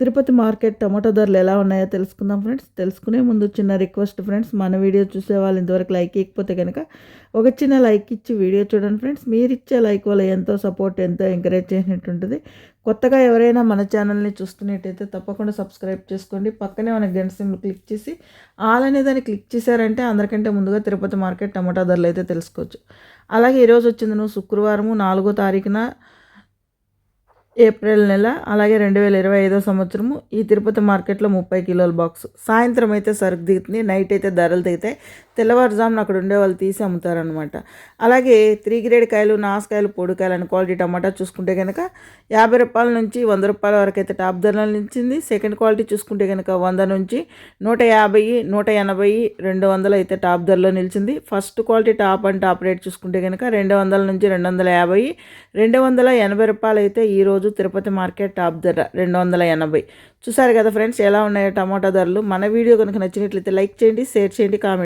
Tirupati market tomato ధరలు ఎలా ఉన్నాయో తెలుసుకుందాం ఫ్రెండ్స్. తెలుసుకునే ముందు చిన్న రిక్వెస్ట్ ఫ్రెండ్స్ మన వీడియో చూసే వాళ్ళు ఇంతవరకు లైక్ ఇవ్వకపోతే కనుక ఒక చిన్న లైక్ ఇచ్చి వీడియో చూడండి ఫ్రెండ్స్. మీరు ఇచ్చే లైక్ వల్ల ఎంతో సపోర్ట్ ఎంతో ఎంకరేజ్ చేసినట్టు ఉంటుంది కొత్తగా ఎవరైనా మన ఛానల్ని చూస్తున్నట్టయితే తప్పకుండా సబ్స్క్రైబ్ చేసుకోండి. పక్కనే మన గంట సింబల్ క్లిక్ చేసి ఆల్ అనే దాన్ని క్లిక్ చేశారంటే అందరికంటే ముందుగా తిరుపతి మార్కెట్ టమాటా ధరలు అయితే తెలుసుకోవచ్చు. అలాగే ఈరోజు వచ్చింది నువ్వు శుక్రవారము నాలుగో తారీఖున ఏప్రిల్ నెల అలాగే రెండు వేల ఇరవై ఐదో సంవత్సరము ఈ తిరుపతి మార్కెట్లో ముప్పై కిలోల బాక్స్ సాయంత్రం అయితే సరుకు దిగుతుంది నైట్ అయితే ధరలు దిగుతాయి. తెల్లవారుజామున అక్కడ ఉండే వాళ్ళు తీసి అమ్ముతారనమాట అలాగే త్రీ గ్రేడ్ కాయలు నాసుకాయలు పొడికాయలు అని క్వాలిటీ టమాటా చూసుకుంటే కనుక యాభై రూపాయల నుంచి వంద రూపాయల వరకు అయితే టాప్ ధరలు నిలిచింది. సెకండ్ క్వాలిటీ చూసుకుంటే కనుక వంద నుంచి నూట యాభై నూట ఎనభై రెండు వందలు అయితే టాప్ ధరలో నిలిచింది. First quality top and top rate చూసుకుంటే కనుక రెండు వందల నుంచి రెండు వందల యాభై రెండు వందల ఎనభై రూపాయలు అయితే ఈరోజు తిరుపతి మార్కెట్ టాప్ ధర రెండు వందల ఎనభై. చూసారు కదా ఫ్రెండ్స్ ఎలా ఉన్నాయో టమాటా ధరలు. మన వీడియో కనుక నచ్చినట్లయితే లైక్ చేయండి షేర్ చేయండి కామెంట్